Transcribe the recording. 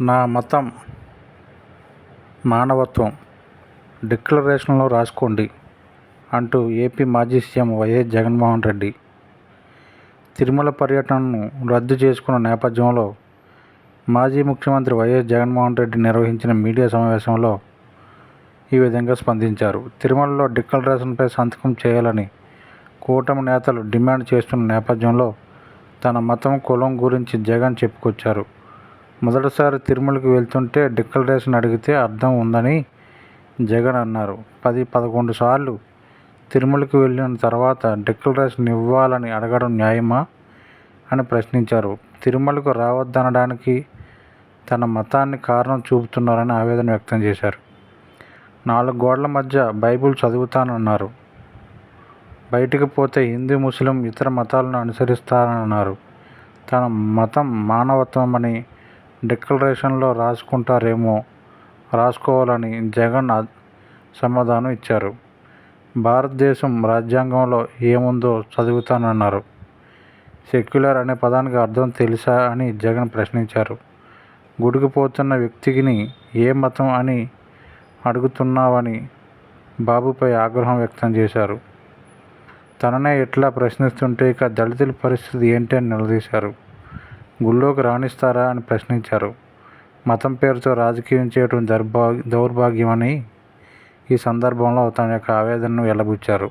నా మతం మానవత్వం డిక్లరేషన్లో రాసుకోండి అంటూ ఏపీ మాజీ సీఎం వైఎస్ జగన్మోహన్ రెడ్డి తిరుమల పర్యటనను రద్దు చేసుకున్న నేపథ్యంలో మాజీ ముఖ్యమంత్రి వైఎస్ జగన్మోహన్ రెడ్డి నిర్వహించిన మీడియా సమావేశంలో ఈ విధంగా స్పందించారు. తిరుమలలో డిక్లరేషన్పై సంతకం చేయాలని కూటమి నేతలు డిమాండ్ చేస్తున్న నేపథ్యంలో తన మతం కులం గురించి జగన్ చెప్పుకొచ్చారు. మొదటిసారి తిరుమలకి వెళ్తుంటే డిక్లరేషన్ అడిగితే అర్థం ఉందని జగన్ అన్నారు. పది పదకొండు సార్లు తిరుమలకి వెళ్ళిన తర్వాత డిక్లరేషన్ ఇవ్వాలని అడగడం న్యాయమా అని ప్రశ్నించారు. తిరుమలకు రావద్దనడానికి తన మతాన్ని కారణం చూపుతున్నారని ఆవేదన వ్యక్తం చేశారు. నాలుగు గోడల మధ్య బైబిల్ చదువుతానన్నారు. బయటికి పోతే హిందూ ముస్లిం ఇతర మతాలను అనుసరిస్తానన్నారు. తన మతం మానవత్వం అని డిక్లరేషన్లో రాసుకుంటారేమో రాసుకోవాలని జగన్ సమాధానం ఇచ్చారు. భారతదేశం రాజ్యాంగంలో ఏముందో చదువుతానన్నారు. సెక్యులర్ అనే పదానికి అర్థం తెలుసా అని జగన్ ప్రశ్నించారు. గుడికి పోతున్న వ్యక్తిని ఏ మతం అని అడుగుతున్నావని బాబుపై ఆగ్రహం వ్యక్తం చేశారు. తననే ఇట్లా ప్రశ్నిస్తుంటే ఇక దళితుల పరిస్థితి ఏంటి అని నిలదీశారు. గుళ్ళోకి రాణిస్తారా అని ప్రశ్నించారు. మతం పేరుతో రాజకీయం చేయడం దర్భా దౌర్భాగ్యమని ఈ సందర్భంలో తన యొక్క ఆవేదనను వెల్లబుచ్చారు.